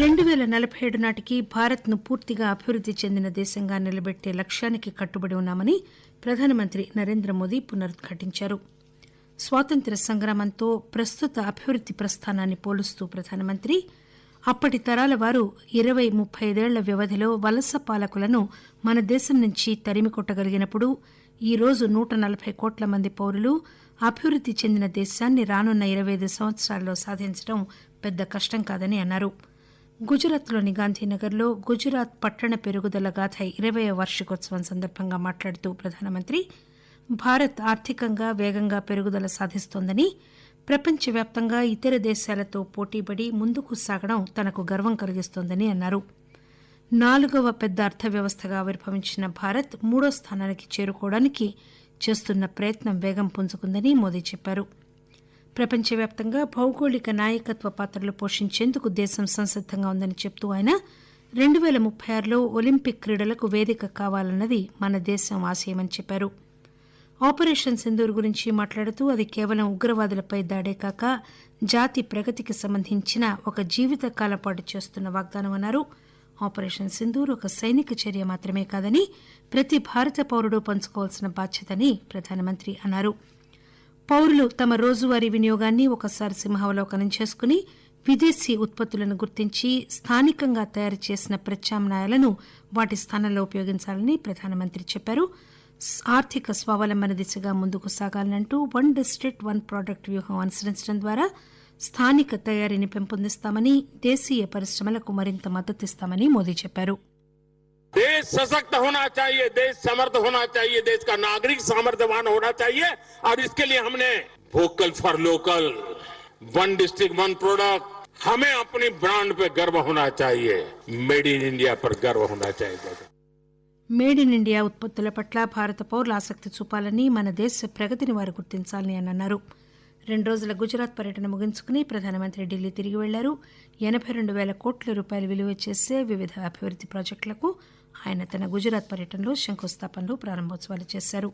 రెండు పేల నలభై ఏడు నాటికి భారత్ను పూర్తిగా అభివృద్ది చెందిన దేశంగా నిలబెట్టే లక్ష్యానికి కట్టుబడి ఉన్నామని ప్రధానమంత్రి నరేంద్ర మోదీ పునరుద్ఘాటించారు. స్వాతంత్ర్య సంగ్రామంతో ప్రస్తుత అభివృద్ది ప్రస్థానాన్ని పోలుస్తూ ప్రధానమంత్రి అప్పటి తరాల వారు ఇరవై ముప్పై ఐదేళ్ళ వ్యవధిలో వలస పాలకులను మన దేశం నుంచి తరిమి కొట్టగలిగినప్పుడు ఈరోజు నూట నలభై కోట్ల మంది పౌరులు అభివృద్ది చెందిన దేశాన్ని రానున్న ఇరవై ఐదు సంవత్సరాల్లో సాధించడం పెద్ద కష్టం కాదని అన్నారు. గుజరాత్లోని గాంధీనగర్లో గుజరాత్ పట్టణ పెరుగుదల గాథ ఇరవై వార్షికోత్సవం సందర్భంగా మాట్లాడుతూ ప్రధానమంత్రి భారత్ ఆర్థికంగా వేగంగా పెరుగుదల సాధిస్తోందని ప్రపంచవ్యాప్తంగా ఇతర దేశాలతో పోటీపడి ముందుకు సాగడం తనకు గర్వం కలిగిస్తోందని అన్నారు. నాలుగవ పెద్ద అర్థవ్యవస్థగా ఆవిర్భవించిన భారత్ మూడో స్థానానికి చేరుకోవడానికి చేస్తున్న ప్రయత్నం వేగం పుంజుకుందని మోదీ చెప్పారు. ప్రపంచవ్యాప్తంగా భౌగోళిక నాయకత్వ పాత్రలు పోషించేందుకు దేశం సంసిద్దంగా ఉందని చెబుతూ ఆయన రెండు పేల ముప్పై ఆరులో ఒలింపిక్ క్రీడలకు వేదిక కావాలన్నది మన దేశం ఆశయమని చెప్పారు. ఆపరేషన్ సింధూర్ గురించి మాట్లాడుతూ అది కేవలం ఉగ్రవాదులపై దాడే కాక జాతి ప్రగతికి సంబంధించిన ఒక జీవితకాలం పాటు చేస్తున్న వాగ్దానం అన్నారు. ఆపరేషన్ సింధూర్ ఒక సైనిక చర్య మాత్రమే కాదని ప్రతి భారత పౌరుడు పంచుకోవాల్సిన బాధ్యతని ప్రధానమంత్రి అన్నారు. పౌరులు తమ రోజువారీ వినియోగాన్ని ఒకసారి సింహావలోకనం చేసుకుని విదేశీ ఉత్పత్తులను గుర్తించి స్థానికంగా తయారు చేసిన ప్రత్యామ్నాయాలను వాటి స్థానంలో ఉపయోగించాలని ప్రధానమంత్రి చెప్పారు. ఆర్థిక స్వావలంబన దిశగా ముందుకు సాగాలంటూ వన్ డిస్టిక్ట్ వన్ ప్రోడక్ట్ వ్యూహం అనుసరించడం ద్వారా స్థానిక తయారీని పెంపొందిస్తామని దేశీయ పరిశ్రమలకు మరింత మద్దతిస్తామని మోదీ చెప్పారు. देश सशक्त होना चाहिए देश समर्थ होना चाहिए देश का नागरिक सामर्थ्यवान होना चाहिए और इसके लिए हमने vocal for local one district one product हमें अपनी ब्रांड पे गर्व होना चाहिए मेड इन इंडिया पर गर्व होना चाहिए మేడ్ ఇన్ ఇండియా ఉత్పత్తుల పట్ల భారత పౌరులు ఆసక్తి చూపాలని మన దేశ ప్రగతిని వారు గుర్తించాలని ఆయన అన్నారు రెండు రోజుల గుజరాత్ పర్యటన ముగించుకుని ప్రధానమంత్రి ఢిల్లీ తిరిగి వెళ్ళారు. ఎనభై రెండు వేల కోట్ల రూపాయలు విలువ చేసే వివిధ అభివృద్ది ప్రాజెక్టులకు ఆయన తన గుజరాత్ పర్యటనలో శంకుస్థాపనలు ప్రారంభోత్సవాలు చేశారు.